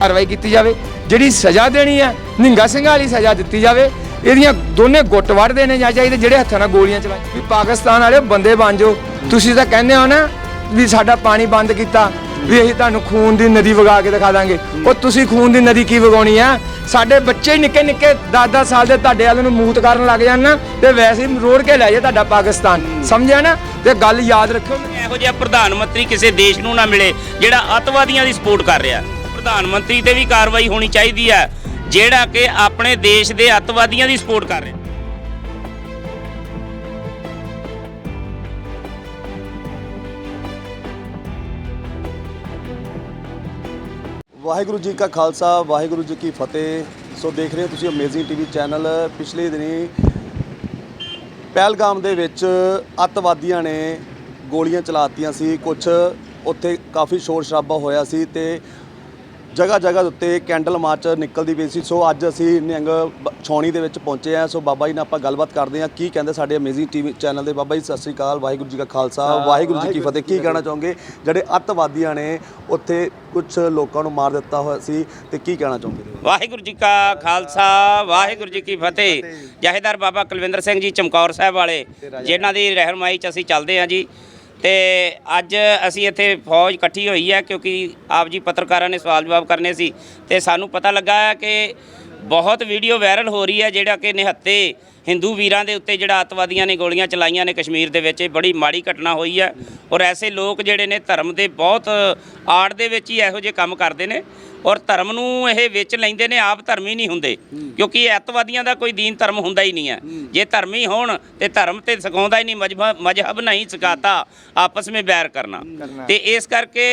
ਕਾਰਵਾਈ ਕੀਤੀ ਜਾਵੇ, ਜਿਹੜੀ ਸਜ਼ਾ ਦੇਣੀ ਹੈ, ਨਿੰਗਾ ਸਿੰਘਾਂ ਵਾਲੀ ਸਜ਼ਾ ਦਿੱਤੀ ਜਾਵੇ, ਇਹਦੀਆਂ ਦੋਨੇ ਗੁੱਟ ਵੱਢ ਦੇਣੇ ਜਾਂ ਚਾਹੀਦੇ ਜਿਹੜੇ ਹੱਥਾਂ ਨਾਲ ਗੋਲੀਆਂ ਚਲਾਈ ਵੀ ਪਾਕਿਸਤਾਨ ਵਾਲੇ ਬੰਦੇ ਬਣ ਜਾਓ। ਤੁਸੀਂ ਤਾਂ ਕਹਿੰਦੇ ਹੋ ਨਾ ਵੀ ਸਾਡਾ ਪਾਣੀ ਬੰਦ ਕੀਤਾ, ਵੀ ਅਸੀਂ ਤੁਹਾਨੂੰ ਖੂਨ ਦੀ ਨਦੀ ਵਗਾ ਕੇ ਦਿਖਾ ਦਾਂਗੇ। ਉਹ ਤੁਸੀਂ ਖੂਨ ਦੀ ਨਦੀ ਕੀ ਵਗਾਉਣੀ ਆ? ਸਾਡੇ ਬੱਚੇ ਨਿੱਕੇ ਨਿੱਕੇ 10-10 ਸਾਲ ਦੇ ਤੁਹਾਡੇ ਵਾਲੇ ਨੂੰ ਮੂਤ ਕਰਨ ਲੱਗ ਜਾਣ ਨਾ, ਤੇ ਵੈਸੇ ਹੀ ਰੋੜ ਕੇ ਲੈ ਜਾ ਤੁਹਾਡਾ ਪਾਕਿਸਤਾਨ। ਸਮਝਿਆ ਨਾ? ਤੇ ਗੱਲ ਯਾਦ ਰੱਖਿਓ। ਇਹੋ ਜਿਹਾ ਪ੍ਰਧਾਨ ਮੰਤਰੀ ਕਿਸੇ ਦੇਸ਼ ਨੂੰ ਨਾ ਮਿਲੇ, ਜਿਹੜਾ ਅੱਤਵਾਦੀਆਂ ਦੀ ਸਪੋਰਟ ਕਰ ਰਿਹਾ। ਪ੍ਰਧਾਨ ਮੰਤਰੀ ਤੇ ਵੀ ਕਾਰਵਾਈ ਹੋਣੀ ਚਾਹੀਦੀ ਹੈ, ਜਿਹੜਾ ਕਿ ਆਪਣੇ ਦੇਸ਼ ਦੇ ਅੱਤਵਾਦੀਆਂ ਦੀ ਸਪੋਰਟ ਕਰ ਰਿਹਾ। ਵਾਹਿਗੁਰੂ ਜੀ ਕਾ ਖਾਲਸਾ, ਵਾਹਿਗੁਰੂ ਜੀ ਕੀ ਫਤਿਹ। ਸੋ ਦੇਖ ਰਹੇ ਹੋ ਤੁਸੀਂ ਅਮੇਜ਼ਿੰਗ ਟੀਵੀ ਚੈਨਲ, ਪਿਛਲੇ ਦਿਨੀ ਪਹਿਲਗਾਮ ਦੇ ਵਿੱਚ ਅੱਤਵਾਦੀਆਂ ਨੇ ਗੋਲੀਆਂ ਚਲਾਤੀਆਂ ਸੀ। ਕੁਝ ਉੱਥੇ ਕਾਫੀ ਸ਼ੋਰ ਸ਼ਰਾਬਾ ਹੋਇਆ ਸੀ ਤੇ ਜਗ੍ਹਾ ਜਗ੍ਹਾ ਦੇ ਉੱਤੇ ਕੈਂਡਲ ਮਾਰਚ ਨਿਕਲਦੀ ਪਈ ਸੀ। ਸੋ ਅੱਜ ਅਸੀਂ ਨਿਹੰਗ ਬ- ਛਾਉਣੀ ਦੇ ਵਿੱਚ ਪਹੁੰਚੇ ਆ ਸੋ ਬਾਬਾ ਜੀ ਨਾਲ ਆਪਾਂ ਗੱਲਬਾਤ ਕਰਦੇ ਆ ਕੀ ਕਹਿੰਦੇ ਸਾਡੇ ਅਮੇਜ਼ਿੰਗ ਟੀਵੀ ਚੈਨਲ ਦੇ ਬਾਬਾ ਜੀ ਸਤਿ ਸ੍ਰੀ ਅਕਾਲ ਵਾਹਿਗੁਰੂ ਜੀ ਕਾ ਖਾਲਸਾ। ਵਾਹਿਗੁਰੂ ਜੀ ਕੀ ਫਤਿਹ। ਕੀ ਕਹਿਣਾ ਚਾਹੋਗੇ? ਜਿਹੜੇ ਅੱਤਵਾਦੀਆਂ ਨੇ ਉੱਥੇ ਕੁਝ ਲੋਕਾਂ ਨੂੰ ਮਾਰ ਦਿੱਤਾ ਹੋਇਆ ਸੀ ਤੇ ਕੀ ਕਹਿਣਾ ਚਾਹੋਗੇ? ਵਾਹਿਗੁਰੂ ਜੀ ਕਾ ਖਾਲਸਾ ਵਾਹਿਗੁਰੂ ਜੀ ਕੀ ਫਤਿਹ। ਜਹੇਦਾਰ ਬਾਬਾ ਕੁਲਵਿੰਦਰ ਸਿੰਘ ਜੀ ਚਮਕੌਰ ਸਾਹਿਬ ਵਾਲੇ ਜਿਨ੍ਹਾਂ ਦੀ ਰਹਿਨਮਾਈ 'ਚ ਅਸੀਂ ਚੱਲਦੇ ਹਾਂ ਜੀ। ਤੇ ਅੱਜ ਅਸੀਂ ਇੱਥੇ ਫੌਜ ਇਕੱਠੀ ਹੋਈ ਹੈ ਕਿਉਂਕਿ ਆਪ ਜੀ ਪੱਤਰਕਾਰਾਂ ਨੇ ਸਵਾਲ ਜਵਾਬ ਕਰਨੇ ਸੀ ਤੇ ਸਾਨੂੰ ਪਤਾ ਲੱਗਾ ਹੈ ਕਿ ਬਹੁਤ ਵੀਡੀਓ ਵਾਇਰਲ ਹੋ ਰਹੀ ਹੈ ਜਿਹੜਾ ਕਿ ਨਿਹੱਤੇ ਹਿੰਦੂ ਵੀਰਾਂ ਦੇ ਉੱਤੇ ਜਿਹੜਾ ਅੱਤਵਾਦੀਆਂ ਨੇ ਗੋਲੀਆਂ ਚਲਾਈਆਂ ਨੇ ਕਸ਼ਮੀਰ ਦੇ ਵਿੱਚ ਇਹ ਬੜੀ ਮਾੜੀ ਘਟਨਾ ਹੋਈ ਹੈ ਔਰ ਐਸੇ ਲੋਕ ਜਿਹੜੇ ਨੇ ਧਰਮ ਦੇ ਬਹੁਤ ਆੜ ਦੇ ਵਿੱਚ ਹੀ ਇਹੋ ਜਿਹੇ ਕੰਮ ਕਰਦੇ ਨੇ ਔਰ ਧਰਮ ਨੂੰ ਇਹ ਵਿੱਚ ਲੈਂਦੇ ਨੇ ਆਪ ਧਰਮੀ ਨਹੀਂ ਹੁੰਦੇ ਕਿਉਂਕਿ ਇਹ ਅੱਤਵਾਦੀਆਂ ਦਾ ਕੋਈ ਦੀਨ ਧਰਮ ਹੁੰਦਾ ਹੀ ਨਹੀਂ ਹੈ। ਜੇ ਧਰਮੀ ਹੋਣ ਤੇ ਧਰਮ ਤੇ ਸਿਖਾਉਂਦਾ ਹੀ ਨਹੀਂ ਮਜਹਬ ਨਹੀਂ ਸਿਖਾਤਾ ਆਪਸ ਵਿੱਚ ਬੈਰ ਕਰਨਾ। ਤੇ ਇਸ ਕਰਕੇ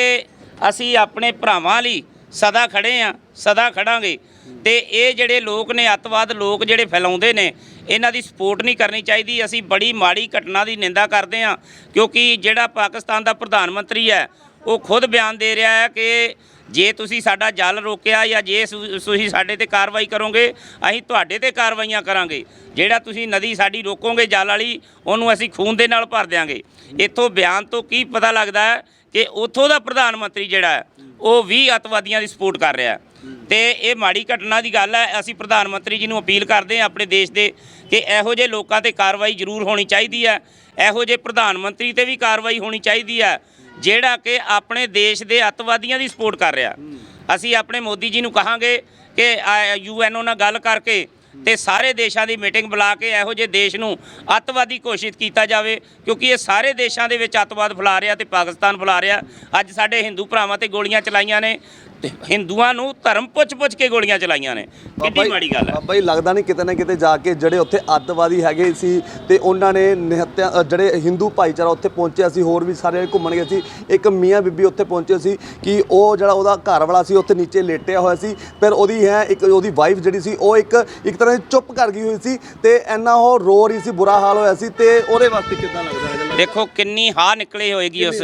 ਅਸੀਂ ਆਪਣੇ ਭਰਾਵਾਂ ਲਈ ਸਦਾ ਖੜੇ ਆ, ਸਦਾ ਖੜਾਂਗੇ। ਤੇ ਇਹ ਜਿਹੜੇ ਲੋਕ ਨੇ, ਅੱਤਵਾਦ ਲੋਕ ਜਿਹੜੇ ਫੈਲਾਉਂਦੇ ਨੇ, ਇਹਨਾਂ ਦੀ ਸਪੋਰਟ ਨਹੀਂ ਕਰਨੀ ਚਾਹੀਦੀ। ਅਸੀਂ ਬੜੀ ਮਾੜੀ ਘਟਨਾ ਦੀ ਨਿੰਦਾ ਕਰਦੇ ਆ, ਕਿਉਂਕਿ ਜਿਹੜਾ ਪਾਕਿਸਤਾਨ ਦਾ ਪ੍ਰਧਾਨ ਮੰਤਰੀ ਹੈ, ਉਹ ਖੁਦ ਬਿਆਨ ਦੇ ਰਿਹਾ ਹੈ ਕਿ ਜੇ ਤੁਸੀਂ ਸਾਡਾ ਜਲ ਰੋਕਿਆ ਜਾਂ ਜੇ ਤੁਸੀਂ ਸਾਡੇ ਤੇ ਕਾਰਵਾਈ ਕਰੋਗੇ, ਅਸੀਂ ਤੁਹਾਡੇ ਤੇ ਕਾਰਵਾਈਆਂ ਕਰਾਂਗੇ। ਜਿਹੜਾ ਤੁਸੀਂ ਨਦੀ ਸਾਡੀ ਰੋਕੋਗੇ ਜਲ ਵਾਲੀ, ਉਹਨੂੰ ਅਸੀਂ ਖੂਨ ਦੇ ਨਾਲ ਭਰ ਦਿਆਂਗੇ। ਇੱਥੋਂ ਬਿਆਨ ਤੋਂ ਕੀ ਪਤਾ ਲੱਗਦਾ ਹੈ ਕਿ ਉੱਥੋਂ ਦਾ ਪ੍ਰਧਾਨ ਮੰਤਰੀ ਜਿਹੜਾ ਹੈ ਉਹ ਵੀ ਅੱਤਵਾਦੀਆਂ ਦੀ ਸਪੋਰਟ ਕਰ ਰਿਹਾ। ਹੈ ਤੇ ਇਹ ਮਾੜੀ ਘਟਨਾ ਦੀ ਗੱਲ ਹੈ, ਅਸੀਂ ਪ੍ਰਧਾਨ ਮੰਤਰੀ ਜੀ ਨੂੰ ਅਪੀਲ ਕਰਦੇ ਹਾਂ ਆਪਣੇ ਦੇਸ਼ ਦੇ ਕਿ ਇਹੋ ਜਿਹੇ ਲੋਕਾਂ ਤੇ ਕਾਰਵਾਈ ਜ਼ਰੂਰ ਹੋਣੀ ਚਾਹੀਦੀ ਹੈ। ਇਹੋ ਜਿਹੇ ਪ੍ਰਧਾਨ ਮੰਤਰੀ ਤੇ ਵੀ ਕਾਰਵਾਈ ਹੋਣੀ ਚਾਹੀਦੀ ਹੈ, ਜਿਹੜਾ ਕਿ ਆਪਣੇ ਦੇਸ਼ ਦੇ ਅੱਤਵਾਦੀਆਂ ਦੀ ਸਪੋਰਟ ਕਰ ਰਿਹਾ। ਅਸੀਂ ਆਪਣੇ ਮੋਦੀ ਜੀ ਨੂੰ ਕਹਾਂਗੇ ਕਿ ਯੂਐਨਓ ਨਾਲ ਗੱਲ ਕਰਕੇ ਤੇ ਸਾਰੇ ਦੇਸ਼ਾਂ ਦੀ ਮੀਟਿੰਗ ਬੁਲਾ ਕੇ ਇਹੋ ਜਿਹੇ ਦੇਸ਼ ਨੂੰ ਅੱਤਵਾਦੀ ਘੋਸ਼ਿਤ ਕੀਤਾ ਜਾਵੇ, ਕਿਉਂਕਿ ਇਹ ਸਾਰੇ ਦੇਸ਼ਾਂ ਦੇ ਵਿੱਚ ਅੱਤਵਾਦ ਫੈਲਾ ਰਿਹਾ ਤੇ ਪਾਕਿਸਤਾਨ ਫੈਲਾ ਰਿਹਾ। ਅੱਜ ਸਾਡੇ ਹਿੰਦੂ ਭਰਾਵਾਂ ਤੇ ਗੋਲੀਆਂ ਚਲਾਈਆਂ ਨੇ। ਤੇ ਹਿੰਦੂਆਂ ਨੂੰ ਧਰਮ ਪੁੱਛ-ਪੁੱਛ ਕੇ ਗੋਲੀਆਂ ਚਲਾਈਆਂ ਨੇ। ਕਿੰਨੀ ਮਾੜੀ ਗੱਲ ਹੈ ਬਾਬਾ ਜੀ ਲੱਗਦਾ ਨਹੀਂ ਕਿਤੇ ਨਾ ਕਿਤੇ ਜਾ ਕੇ ਜਿਹੜੇ ਉੱਥੇ ਅੱਤਵਾਦੀ ਹੈਗੇ ਸੀ ਤੇ ਉਹਨਾਂ ਨੇ ਨਿਹੱਤਿਆਂ ਅ, ਜਿਹੜੇ ਹਿੰਦੂ ਭਾਈਚਾਰਾ ਉੱਥੇ ਪਹੁੰਚਿਆ ਸੀ ਹੋਰ ਵੀ ਸਾਰੇ ਘੁੰਮਣ ਗਏ ਸੀ। ਇੱਕ ਮੀਆਂ ਬੀਬੀ ਉੱਥੇ ਪਹੁੰਚੇ ਸੀ ਕਿ ਉਹ ਜਿਹੜਾ ਉਹਦਾ ਘਰ ਵਾਲਾ ਸੀ ਉੱਥੇ ਨੀਚੇ ਲੇਟਿਆ ਹੋਇਆ ਸੀ। ਪਰ ਉਹਦੀ ਹੈ ਇੱਕ ਉਹਦੀ ਵਾਈਫ ਜਿਹੜੀ ਸੀ ਉਹ ਇੱਕ ਇੱਕ ਤਰ੍ਹਾਂ ਦੀ ਚੁੱਪ ਕਰ ਗਈ ਹੋਈ ਸੀ ਤੇ ਇੰਨਾ ਉਹ ਰੋ ਰਹੀ ਸੀ ਬੁਰਾ ਹਾਲ ਹੋਇਆ ਸੀ ਤੇ ਉਹਦੇ ਵਾਸਤੇ ਕਿੱਦਾਂ ਲੱਗਦਾ ਹੈ? ਦੇਖੋ ਕਿੰਨੀ ਹਾ ਨਿਕਲੇ ਹੋਏਗੀ ਉਸ।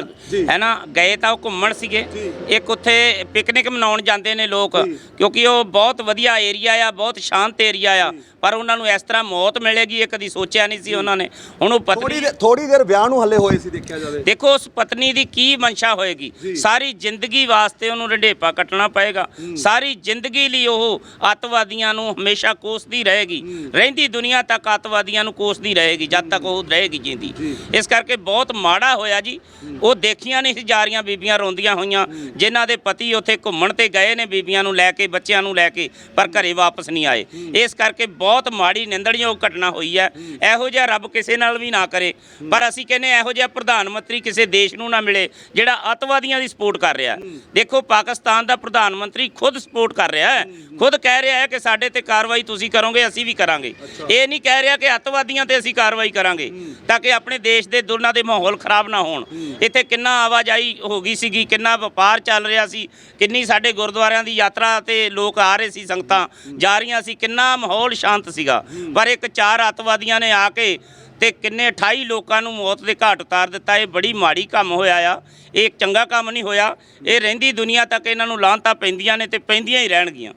ਹੈ ਨਾ ਗਏ ਤਾਂ ਉਹ ਘੁੰਮਣ ਸੀਗੇ। ਇੱਕ ਉੱਥੇ ਪਿਕਨਿਕ ਮਨਾਉਣ ਜਾਂਦੇ ਨੇ ਲੋਕ ਕਿਉਂਕਿ ਉਹ ਬਹੁਤ ਵਧੀਆ ਏਰੀਆ ਆ ਬਹੁਤ ਸ਼ਾਂਤ ਏਰੀਆ ਆ। ਪਰ ਉਹਨਾਂ ਨੂੰ ਇਸ ਤਰ੍ਹਾਂ ਮੌਤ ਮਿਲੇਗੀ ਇਹ ਕਦੀ ਸੋਚਿਆ ਨਹੀਂ ਸੀ ਉਹਨਾਂ ਨੇ। ਹੁਣ ਉਹ ਪਤਨੀ ਥੋੜੀ ਦੇਰ ਵਿਆਹ ਨੂੰ ਹੱਲੇ ਹੋਏ ਸੀ ਦੇਖਿਆ ਜਾਵੇ। ਦੇਖੋ ਉਸ ਪਤਨੀ ਦੀ ਕੀ ਮਨਸ਼ਾ ਹੋਏਗੀ? ਸਾਰੀ ਜ਼ਿੰਦਗੀ ਵਾਸਤੇ ਉਹਨੂੰ ਰੰਡੇਪਾ ਕੱਟਣਾ ਪਏਗਾ। ਸਾਰੀ ਜ਼ਿੰਦਗੀ ਲਈ ਉਹ ਅੱਤਵਾਦੀਆਂ ਨੂੰ ਹਮੇਸ਼ਾ ਕੋਸਦੀ ਰਹੇਗੀ। ਰਹਿੰਦੀ ਦੁਨੀਆ ਤੱਕ ਅੱਤਵਾਦੀਆਂ ਨੂੰ ਕੋਸਦੀ ਰਹੇਗੀ ਜਦ ਤੱਕ ਉਹ ਰਹੇਗੀ ਜਿੰਦੀ। ਇਸ ਕਰਕੇ ਬਹੁਤ ਮਾੜਾ ਹੋਇਆ ਜੀ। ਉਹ ਦੇਖੀਆਂ ਨਹੀਂ ਸੀ ਜਾ ਰਹੀਆਂ ਬੀਬੀਆਂ ਰੋਂਦੀਆਂ ਹੋਈਆਂ। ਜਿਨ੍ਹਾਂ ਦੇ ਪਤੀ ਉੱਥੇ ਘੁੰਮਣ ਤੇ ਗਏ ਨੇ ਬੀਬੀਆਂ ਨੂੰ ਲੈ ਕੇ ਬੱਚਿਆਂ ਨੂੰ ਲੈ ਕੇ ਪਰ ਘਰੇ ਵਾਪਸ ਨਹੀਂ ਆਏ। ਇਸ ਕਰਕੇ ਬਹੁਤ ਮਾੜੀ ਨਿੰਦਣਯੋਗ ਘਟਨਾ ਹੋਈ ਹੈ। ਇਹੋ ਜਿਹਾ ਰੱਬ ਕਿਸੇ ਨਾਲ ਵੀ ਨਾ ਕਰੇ। ਪਰ ਅਸੀਂ ਕਹਿੰਦੇ ਇਹੋ ਜਿਹਾ ਪ੍ਰਧਾਨ ਮੰਤਰੀ ਕਿਸੇ ਦੇਸ਼ ਨੂੰ ਨਾ ਮਿਲੇ ਜਿਹੜਾ ਅੱਤਵਾਦੀਆਂ ਦੀ ਸਪੋਰਟ ਕਰ ਰਿਹਾ। ਦੇਖੋ ਪਾਕਿਸਤਾਨ ਦਾ ਪ੍ਰਧਾਨ ਮੰਤਰੀ ਖੁਦ ਸਪੋਰਟ ਕਰ ਰਿਹਾ ਹੈ। ਖੁਦ ਕਹਿ ਰਿਹਾ ਹੈ ਕਿ ਸਾਡੇ ਤੇ ਕਾਰਵਾਈ ਤੁਸੀਂ ਕਰੋਗੇ ਅਸੀਂ ਵੀ ਕਰਾਂਗੇ। ਇਹ ਨਹੀਂ ਕਹਿ ਰਿਹਾ ਕਿ ਅੱਤਵਾਦੀਆਂ ਤੇ ਅਸੀਂ ਕਾਰਵਾਈ ਕਰਾਂਗੇ ਤਾਂ ਕਿ ਆਪਣੇ ਦੇਸ਼ ਦੇ ਦੋਨਾਂ ਦੇ ਮਾਹੌਲ ਖਰਾਬ ਨਾ ਹੋਣ। ਇੱਥੇ ਕਿੰਨਾ ਆਵਾਜਾਈ ਹੋ ਗਈ ਸੀਗੀ ਕਿੰਨਾ ਵਪਾਰ ਚੱਲ ਰਿਹਾ ਸੀ ਕਿੰਨੀ ਸਾਡੇ ਗੁਰਦੁਆਰਿਆਂ ਦੀ ਯਾਤਰਾ ਤੇ ਲੋਕ ਆ ਰਹੇ ਸੀ ਸੰਗਤਾਂ ਜਾ ਰਹੀਆਂ ਸੀ ਕਿੰਨਾ ਮਾਹੌਲ ਸ਼ਾਂਤ ਸੀਗਾ। ਪਰ ਇੱਕ ਚਾਰ ਅੱਤਵਾਦੀਆਂ ਨੇ ਆ ਕੇ ਤੇ ਕਿੰਨੇ 28 ਲੋਕਾਂ ਨੂੰ ਮੌਤ ਦੇ ਘਾਟ ਉਤਾਰ ਦਿੱਤਾ। ਇਹ ਬੜੀ ਮਾੜੀ ਕੰਮ ਹੋਇਆ ਆ। ਇਹ ਚੰਗਾ ਕੰਮ ਨਹੀਂ ਹੋਇਆ। ਇਹ ਰਹਿੰਦੀ ਦੁਨੀਆ ਤੱਕ ਇਹਨਾਂ ਨੂੰ ਲਾਂਤਾਂ ਪੈਂਦੀਆਂ ਨੇ ਤੇ ਪੈਂਦੀਆਂ ਹੀ ਰਹਿਣਗੀਆਂ।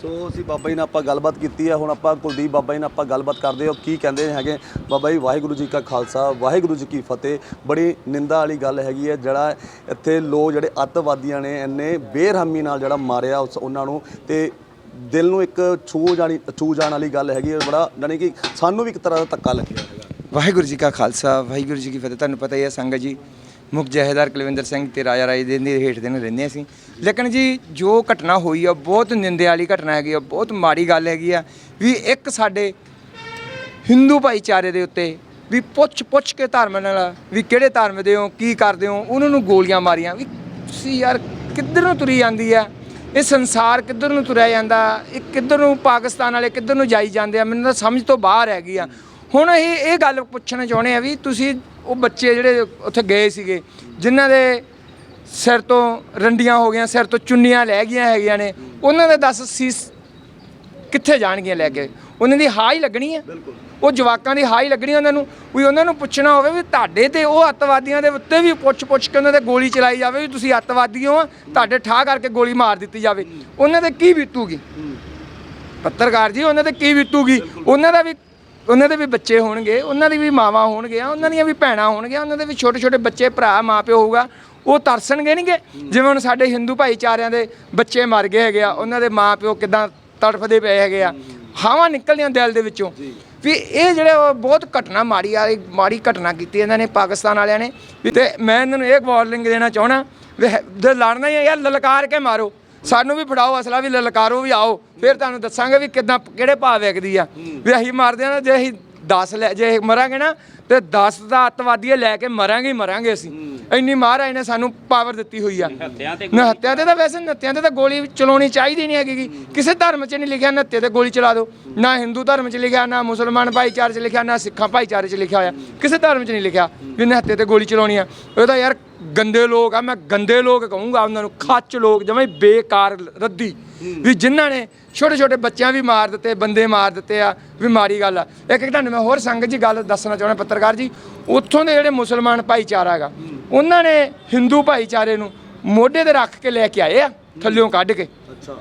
ਸੋ ਅਸੀਂ ਬਾਬਾ ਜੀ ਨਾਲ ਆਪਾਂ ਗੱਲਬਾਤ ਕੀਤੀ ਹੈ ਹੁਣ ਆਪਾਂ ਕੁਲਦੀਪ ਬਾਬਾ ਜੀ ਨਾਲ ਆਪਾਂ ਗੱਲਬਾਤ ਕਰਦੇ ਹਾਂ ਕੀ ਕਹਿੰਦੇ ਹੈਗੇ। ਬਾਬਾ ਜੀ, ਵਾਹਿਗੁਰੂ ਜੀ ਕਾ ਖਾਲਸਾ, ਵਾਹਿਗੁਰੂ ਜੀ ਕੀ ਫਤਿਹ। ਬੜੀ ਨਿੰਦਾ ਵਾਲੀ ਗੱਲ ਹੈਗੀ ਹੈ, ਜਿਹੜਾ ਇੱਥੇ ਲੋਕ ਜਿਹੜੇ ਅੱਤਵਾਦੀਆਂ ਨੇ, ਇੰਨੇ ਬੇਰਹਿਮੀ ਨਾਲ ਜਿਹੜਾ ਮਾਰਿਆ ਉਸ ਉਹਨਾਂ ਨੂੰ ਤੇ ਦਿਲ ਨੂੰ ਇੱਕ ਛੂ ਜਾਣੀ ਛੂ ਜਾਣ ਵਾਲੀ ਗੱਲ ਹੈਗੀ ਹੈ, ਬੜਾ ਯਾਨੀ ਕਿ ਸਾਨੂੰ ਵੀ ਇੱਕ ਤਰ੍ਹਾਂ ਦਾ ਧੱਕਾ ਲੱਗਿਆ ਹੈਗਾ। ਵਾਹਿਗੁਰੂ ਜੀ ਕਾ ਖਾਲਸਾ, ਵਾਹਿਗੁਰੂ ਜੀ ਕੀ ਫਤਿਹ। ਤੁਹਾਨੂੰ ਪਤਾ ਹੀ ਹੈ ਸੰਗਤ ਜੀ ਮੁਖ ਜਹੇਦਾਰ ਕੁਲਵਿੰਦਰ ਸਿੰਘ ਤੇ ਰਾਜਾ ਰਾਏ ਦੇ ਦੇ ਹੇਠ ਦੇ ਨੂੰ ਰਹਿੰਦੇ ਅਸੀਂ। ਲੇਕਿਨ ਜੀ, ਜੋ ਘਟਨਾ ਹੋਈ ਆ, ਬਹੁਤ ਨਿੰਦੇ ਵਾਲੀ ਘਟਨਾ ਹੈਗੀ ਆ, ਬਹੁਤ ਮਾੜੀ ਗੱਲ ਹੈਗੀ ਆ, ਵੀ ਇੱਕ ਸਾਡੇ ਹਿੰਦੂ ਭਾਈਚਾਰੇ ਦੇ ਉੱਤੇ ਵੀ ਪੁੱਛ ਪੁੱਛ ਕੇ ਧਰਮ ਨਾਲ ਵੀ ਕਿਹੜੇ ਧਰਮ ਦੇ ਹੋ, ਕੀ ਕਰਦੇ ਹੋ, ਉਹਨਾਂ ਨੂੰ ਗੋਲੀਆਂ ਮਾਰੀਆਂ, ਵੀ ਤੁਸੀਂ ਯਾਰ ਕਿੱਧਰ ਨੂੰ ਤੁਰੀ ਜਾਂਦੀ ਆ? ਇਹ ਸੰਸਾਰ ਕਿੱਧਰ ਨੂੰ ਤੁਰਿਆ ਜਾਂਦਾ? ਇਹ ਕਿੱਧਰ ਨੂੰ ਪਾਕਿਸਤਾਨ ਵਾਲੇ ਕਿੱਧਰ ਨੂੰ ਜਾਈ ਜਾਂਦੇ ਆ? ਮੈਨੂੰ ਤਾਂ ਸਮਝ ਤੋਂ ਬਾਹਰ ਹੈਗੀ ਆ। ਹੁਣ ਇਹ ਇਹ ਗੱਲ ਪੁੱਛਣਾ ਚਾਹੁੰਦੇ ਆ ਵੀ ਤੁਸੀਂ ਉਹ ਬੱਚੇ ਜਿਹੜੇ ਉੱਥੇ ਗਏ ਸੀਗੇ ਜਿਨ੍ਹਾਂ ਦੇ ਸਿਰ ਤੋਂ ਰੰਡੀਆਂ ਹੋ ਗਈਆਂ ਸਿਰ ਤੋਂ ਚੁੰਨੀਆਂ ਲੈ ਗਈਆਂ ਹੈਗੀਆਂ ਨੇ ਉਹਨਾਂ ਦੇ ਦੱਸ ਸੀਸ ਕਿੱਥੇ ਜਾਣਗੀਆਂ ਲੈ ਕੇ? ਉਹਨਾਂ ਦੀ ਹਾਈ ਲੱਗਣੀ ਹੈ ਉਹ ਜਵਾਕਾਂ ਦੀ ਹਾਈ ਲੱਗਣੀ ਉਹਨਾਂ ਨੂੰ ਵੀ ਉਹਨਾਂ ਨੂੰ ਪੁੱਛਣਾ ਹੋਵੇ ਵੀ ਤੁਹਾਡੇ ਤੇ ਉਹ ਅੱਤਵਾਦੀਆਂ ਦੇ ਉੱਤੇ ਵੀ ਪੁੱਛ ਪੁੱਛ ਕੇ ਉਹਨਾਂ ਤੇ ਗੋਲੀ ਚਲਾਈ ਜਾਵੇ ਵੀ ਤੁਸੀਂ ਅੱਤਵਾਦੀ ਹੋ ਤੁਹਾਡੇ ਠਾਹ ਕਰਕੇ ਗੋਲੀ ਮਾਰ ਦਿੱਤੀ ਜਾਵੇ। ਉਹਨਾਂ ਤੇ ਕੀ ਬੀਤੂਗੀ? ਪੱਤਰਕਾਰ ਜੀ ਉਹਨਾਂ ਤੇ ਕੀ ਬੀਤੂਗੀ? ਉਹਨਾਂ ਦਾ ਵੀ ਉਹਨਾਂ ਦੇ ਵੀ ਬੱਚੇ ਹੋਣਗੇ ਉਹਨਾਂ ਦੀ ਵੀ ਮਾਵਾਂ ਹੋਣਗੀਆਂ ਉਹਨਾਂ ਦੀਆਂ ਵੀ ਭੈਣਾਂ ਹੋਣਗੀਆਂ ਉਹਨਾਂ ਦੇ ਵੀ ਛੋਟੇ ਛੋਟੇ ਬੱਚੇ ਭਰਾ ਮਾਪਿਓ ਹੋਊਗਾ ਉਹ ਤਰਸਣਗੇ ਨਹੀਂਗੇ ਜਿਵੇਂ ਹੁਣ ਸਾਡੇ ਹਿੰਦੂ ਭਾਈਚਾਰਿਆਂ ਦੇ ਬੱਚੇ ਮਰ ਗਏ ਹੈਗੇ ਆ ਉਹਨਾਂ ਦੇ ਮਾਪਿਓ ਕਿਦਾਂ ਤੜਫਦੇ ਪਏ ਹੈਗੇ ਆ? ਹਾਵਾਂ ਨਿਕਲਦੀਆਂ ਦਿਲ ਦੇ ਵਿੱਚੋਂ। ਵੀ ਇਹ ਜਿਹੜੇ ਬਹੁਤ ਘਟਨਾ ਮਾੜੀ ਆ ਮਾੜੀ ਘਟਨਾ ਕੀਤੀ ਇਹਨਾਂ ਨੇ ਪਾਕਿਸਤਾਨ ਵਾਲਿਆਂ ਨੇ। ਤੇ ਮੈਂ ਇਹਨਾਂ ਨੂੰ ਇਹ ਵਾਰਨਿੰਗ ਦੇਣਾ ਚਾਹਣਾ ਵੀ ਲੜਨਾ ਹੀ ਹੈ ਯਾਰ ਲਲਕਾਰ ਕੇ ਮਾਰੋ। ਸਾਨੂੰ ਵੀ ਫੜਾਓ, ਅਸਲਾ ਵੀ ਲਲਕਾਰੋ ਵੀ ਆਓ। ਫਿਰ ਤੁਹਾਨੂੰ ਦੱਸਾਂਗੇ ਵੀ ਕਿਦਾਂ, ਕਿਹੜੇ ਭਾਅ ਵਿਕਦੀ ਆ। ਵੀ ਅਸੀਂ ਮਾਰਦੇ ਆ ਨਾ, ਜੇ ਅਸੀਂ 10 ਲੈ, ਜੇ ਮਰਾਂਗੇ ਨਾ, ਤੇ 10 ਦਾ ਅੱਤਵਾਦੀ ਲੈ ਕੇ ਮਰਾਂਗੇ ਹੀ ਮਰਾਂਗੇ ਅਸੀਂ। ਇੰਨੀ ਮਹਾਰਾਜ ਨੇ ਸਾਨੂੰ ਪਾਵਰ ਦਿੱਤੀ ਹੋਈ ਆ। ਨਹੱਤਿਆਂ ਤੇ ਤਾਂ ਵੈਸੇ ਨਹੱਤਿਆਂ ਤੇ ਤਾਂ ਗੋਲੀ ਚਲਾਉਣੀ ਚਾਹੀਦੀ ਨਹੀਂ ਹੈਗੀ। ਕਿਸੇ ਧਰਮ 'ਚ ਨਹੀਂ ਲਿਖਿਆ ਨਹੱਤੇ ਤੇ ਗੋਲੀ ਚਲਾ ਦਿਓ। ਨਾ ਹਿੰਦੂ ਧਰਮ 'ਚ ਲਿਖਿਆ ਨਾ ਮੁਸਲਮਾਨ ਭਾਈਚਾਰੇ 'ਚ ਲਿਖਿਆ ਨਾ ਸਿੱਖਾਂ ਭਾਈਚਾਰੇ 'ਚ ਲਿਖਿਆ ਹੋਇਆ। ਕਿਸੇ ਧਰਮ 'ਚ ਨਹੀਂ ਲਿਖਿਆ ਵੀ ਨਹੱਤੇ ਤੇ ਗੋਲੀ ਚਲਾਉਣੀ ਆ। ਇਹ ਤਾਂ ਯਾਰ ਗੰਦੇ ਲੋਕ ਆ ਮੈਂ ਗੰਦੇ ਲੋਕ ਕਹੂੰਗਾ ਉਹਨਾਂ ਨੂੰ ਖੱਚ ਲੋਕ ਜਮਾਂ ਹੀ ਬੇਕਾਰ ਰੱਦੀ। ਵੀ ਜਿਨ੍ਹਾਂ ਨੇ ਛੋਟੇ ਛੋਟੇ ਬੱਚਿਆਂ ਵੀ ਮਾਰ ਦਿੱਤੇ ਬੰਦੇ ਮਾਰ ਦਿੱਤੇ ਆ ਵੀ ਮਾੜੀ ਗੱਲ ਆ। ਇੱਕ ਇੱਕ ਤੁਹਾਨੂੰ ਮੈਂ ਹੋਰ ਸੰਗਤ ਜੀ ਗੱਲ ਦੱਸਣਾ ਚਾਹੁੰਦਾ ਪੱਤਰਕਾਰ ਜੀ। ਉੱਥੋਂ ਦੇ ਜਿਹੜੇ ਮੁਸਲਮਾਨ ਭਾਈਚਾਰਾ ਹੈਗਾ ਉਹਨਾਂ ਨੇ ਹਿੰਦੂ ਭਾਈਚਾਰੇ ਨੂੰ ਮੋਢੇ ਤੇ ਰੱਖ ਕੇ ਲੈ ਕੇ ਆਏ ਆ ਥੱਲਿਓਂ ਕੱਢ ਕੇ।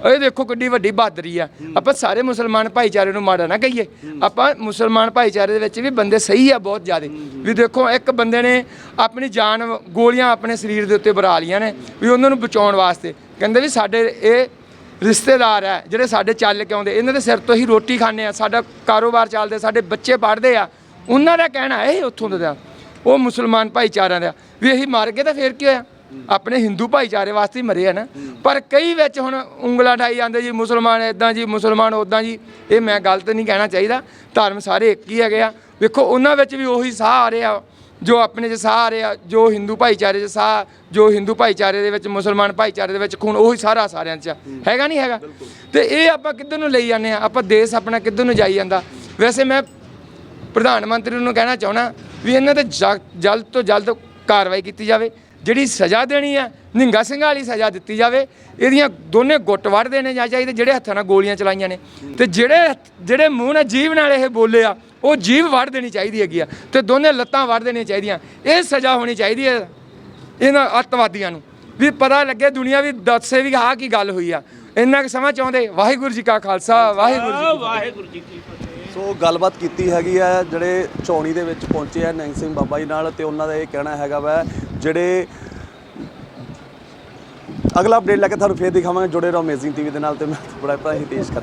ਇਹ ਦੇਖੋ ਕਿੱਡੀ ਵੱਡੀ ਬਹਾਦਰੀ ਆ। ਆਪਾਂ ਸਾਰੇ ਮੁਸਲਮਾਨ ਭਾਈਚਾਰੇ ਨੂੰ ਮਾੜਾ ਨਾ ਕਹੀਏ। ਆਪਾਂ ਮੁਸਲਮਾਨ ਭਾਈਚਾਰੇ ਦੇ ਵਿੱਚ ਵੀ ਬੰਦੇ ਸਹੀ ਆ ਬਹੁਤ ਜ਼ਿਆਦੇ। ਵੀ ਦੇਖੋ ਇੱਕ ਬੰਦੇ ਨੇ ਆਪਣੀ ਜਾਨ ਗੋਲੀਆਂ ਆਪਣੇ ਸਰੀਰ ਦੇ ਉੱਤੇ ਬਰਾ ਲੀਆਂ ਨੇ ਵੀ ਉਹਨਾਂ ਨੂੰ ਬਚਾਉਣ ਵਾਸਤੇ। ਕਹਿੰਦੇ ਵੀ ਸਾਡੇ ਇਹ ਰਿਸ਼ਤੇਦਾਰ ਹੈ ਜਿਹੜੇ ਸਾਡੇ ਚੱਲ ਕੇ ਆਉਂਦੇ ਇਹਨਾਂ ਦੇ ਸਿਰ ਤੋਂ ਹੀ ਰੋਟੀ ਖਾਂਦੇ ਆ ਸਾਡਾ ਕਾਰੋਬਾਰ ਚੱਲਦੇ ਸਾਡੇ ਬੱਚੇ ਪੜ੍ਹਦੇ ਆ। ਉਹਨਾਂ ਦਾ ਕਹਿਣਾ ਇਹ ਉੱਥੋਂ ਦਾ ਉਹ ਮੁਸਲਮਾਨ ਭਾਈਚਾਰਿਆਂ ਦਾ। ਵੀ ਅਸੀਂ ਮਰ ਗਏ ਤਾਂ ਫੇਰ ਕੀ ਹੋਇਆ? ਆਪਣੇ ਹਿੰਦੂ ਭਾਈਚਾਰੇ ਵਾਸਤੇ ਹੀ ਮਰੇ ਆ ਨਾ। ਪਰ ਕਈ ਵਿੱਚ ਹੁਣ ਉਂਗਲਾ ਢਾਈ ਜਾਂਦੇ ਜੀ, ਮੁਸਲਮਾਨ ਇਦਾਂ ਜੀ, ਮੁਸਲਮਾਨ ਉਦਾਂ ਜੀ। ਇਹ ਮੈਂ ਗਲਤ ਨਹੀਂ ਕਹਿਣਾ ਚਾਹੀਦਾ। ਧਰਮ ਸਾਰੇ ਇੱਕ ਹੀ ਹੈਗੇ ਆ। ਵੇਖੋ, ਉਹਨਾਂ ਵਿੱਚ ਵੀ ਉਹੀ ਸਾਹ ਆ ਰਿਹਾ। ਜੋ ਆਪਣੇ 'ਚ ਸਾਹ ਆ ਰਿਹਾ, ਜੋ ਹਿੰਦੂ ਭਾਈਚਾਰੇ 'ਚ ਸਾਹ, ਜੋ ਹਿੰਦੂ ਭਾਈਚਾਰੇ ਦੇ ਵਿੱਚ, ਮੁਸਲਮਾਨ ਭਾਈਚਾਰੇ ਦੇ ਵਿੱਚ ਖੂਨ, ਉਹੀ ਸਾਰਾ ਸਾਰਿਆਂ 'ਚ ਆ। ਹੈਗਾ ਨਹੀਂ ਹੈਗਾ? ਤੇ ਇਹ ਆਪਾਂ ਕਿੱਧਰ ਨੂੰ ਲਈ ਜਾਂਦੇ ਆ? ਆਪਾਂ ਦੇਸ਼ ਆਪਣਾ ਕਿੱਧਰ ਨੂੰ ਜਾਈ ਜਾਂਦਾ? ਵੈਸੇ ਮੈਂ ਪ੍ਰਧਾਨ ਮੰਤਰੀ ਨੂੰ ਕਹਿਣਾ ਚਾਹਣਾ ਵੀ ਇਹਨਾਂ ਤੇ ਜ- ਜਲਦ ਤੋਂ ਜਲਦ ਕਾਰਵਾਈ ਕੀਤੀ ਜਾਵੇ। ਜਿਹੜੀ ਸਜ਼ਾ ਦੇਣੀ ਆ ਨਿੰਗਾ ਸਿੰਘਾਂ ਵਾਲੀ ਸਜ਼ਾ ਦਿੱਤੀ ਜਾਵੇ ਇਹਦੀਆਂ ਦੋਨੇ ਗੁੱਟ ਵੱਢ ਦੇਣੇ ਜਾਂ ਚਾਹੀਦੇ ਜਿਹੜੇ ਹੱਥਾਂ ਨਾਲ ਗੋਲੀਆਂ ਚਲਾਈਆਂ ਨੇ। ਤੇ ਜਿਹੜੇ ਜਿਹੜੇ ਮੂੰਹ ਨਾਲ ਜੀਭ ਨਾਲ ਇਹ ਬੋਲੇ ਆ ਉਹ ਜੀਭ ਵੱਢ ਦੇਣੀ ਚਾਹੀਦੀ ਹੈਗੀ ਆ। ਤੇ ਦੋਨੇ ਲੱਤਾਂ ਵੱਢ ਦੇਣੀਆਂ ਚਾਹੀਦੀਆਂ। ਇਹ ਸਜ਼ਾ ਹੋਣੀ ਚਾਹੀਦੀ ਹੈ ਇਹਨਾਂ ਅੱਤਵਾਦੀਆਂ ਨੂੰ। ਵੀ ਪਤਾ ਲੱਗੇ ਦੁਨੀਆ ਵੀ ਦੱਸੇ ਵੀ ਆਹ ਕੀ ਗੱਲ ਹੋਈ ਆ। ਇੰਨਾ ਕੁ ਸਮਾਂ ਚਾਹੁੰਦੇ। ਵਾਹਿਗੁਰੂ ਜੀ ਕਾ ਖਾਲਸਾ ਵਾਹਿਗੁਰੂ ਜੀ ਕੀ ਫਤਿਹ। ਵਾਹਿਗੁਰੂ ਜੀ ਕੀ ਫਤਿਹ। ਸੋ ਗੱਲਬਾਤ ਕੀਤੀ ਹੈਗੀ ਆ ਜਿਹੜੇ ਚੌਣੀ ਦੇ ਵਿੱਚ ਪਹੁੰਚੇ ਆ ਨੈਂਗ ਸਿੰਘ ਬਾਬਾ ਜੀ ਨਾਲ ਤੇ ਉਹਨਾਂ ਦਾ ਇਹ ਕਹਿਣਾ ਹੈਗਾ ਵਾ, ਜਿਹੜੇ ਅਗਲਾ ਅਪਡੇਟ ਲੈ ਕੇ ਤੁਹਾਨੂੰ ਫੇਰ ਦਿਖਾਵਾਂਗੇ, ਜੁੜੇ ਰਹੋ ਅਮੇਜ਼ਿੰਗ ਟੀਵੀ ਦੇ ਨਾਲ ਤੇ ਮੈਂ ਬੜਾ ਭਾਈ ਹਿਤੇਸ਼ ਕਰ